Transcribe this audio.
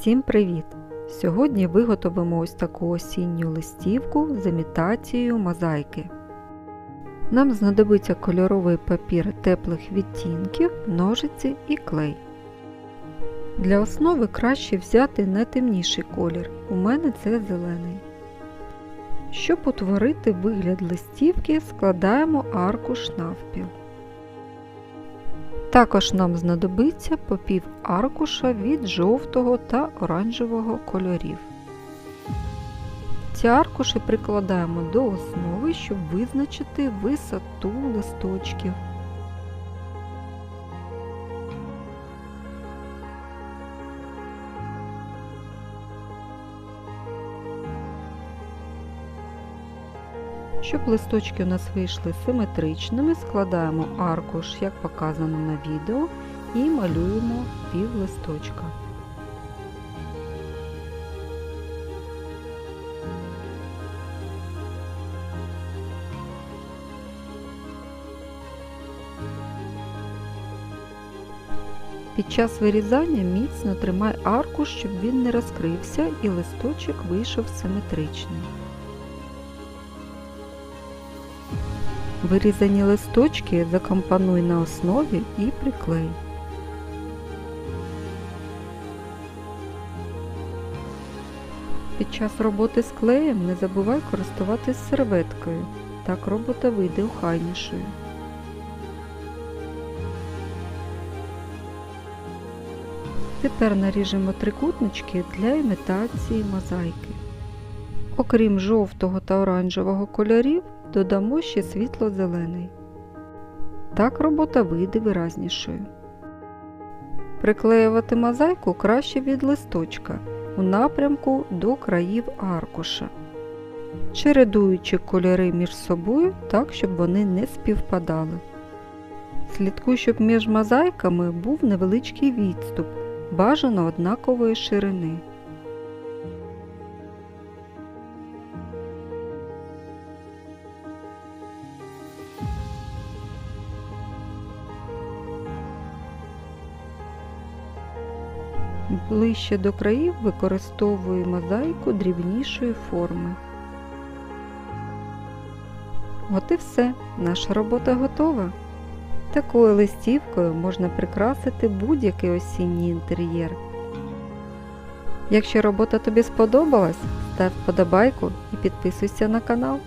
Всім привіт! Сьогодні виготовимо ось таку осінню листівку з імітацією мозаїки. Нам знадобиться кольоровий папір теплих відтінків, ножиці і клей. Для основи краще взяти найтемніший колір, у мене це зелений. Щоб утворити вигляд листівки, складаємо аркуш навпіл. Також нам знадобиться по пів аркуша від жовтого та оранжевого кольорів. Ці аркуші прикладаємо до основи, щоб визначити висоту листочків. Щоб листочки у нас вийшли симетричними, складаємо аркуш, як показано на відео, і малюємо пів листочка. Під час вирізання міцно тримай аркуш, щоб він не розкрився і листочок вийшов симетричний. Вирізані листочки закомпонуй на основі і приклей. Під час роботи з клеєм не забувай користуватись серветкою, так робота вийде охайнішою. Тепер наріжемо трикутнички для імітації мозаїки. Окрім жовтого та оранжевого кольорів, додамо ще світло-зелений. Так робота вийде виразнішою. Приклеювати мозаїку краще від листочка у напрямку до країв аркуша, чередуючи кольори між собою так, щоб вони не співпадали. Слідкуй, щоб між мозаїками був невеличкий відступ, бажано однакової ширини. Ближче до країв використовую мозаїку дрібнішої форми. От і все, наша робота готова. Такою листівкою можна прикрасити будь-який осінній інтер'єр. Якщо робота тобі сподобалась, став вподобайку і підписуйся на канал.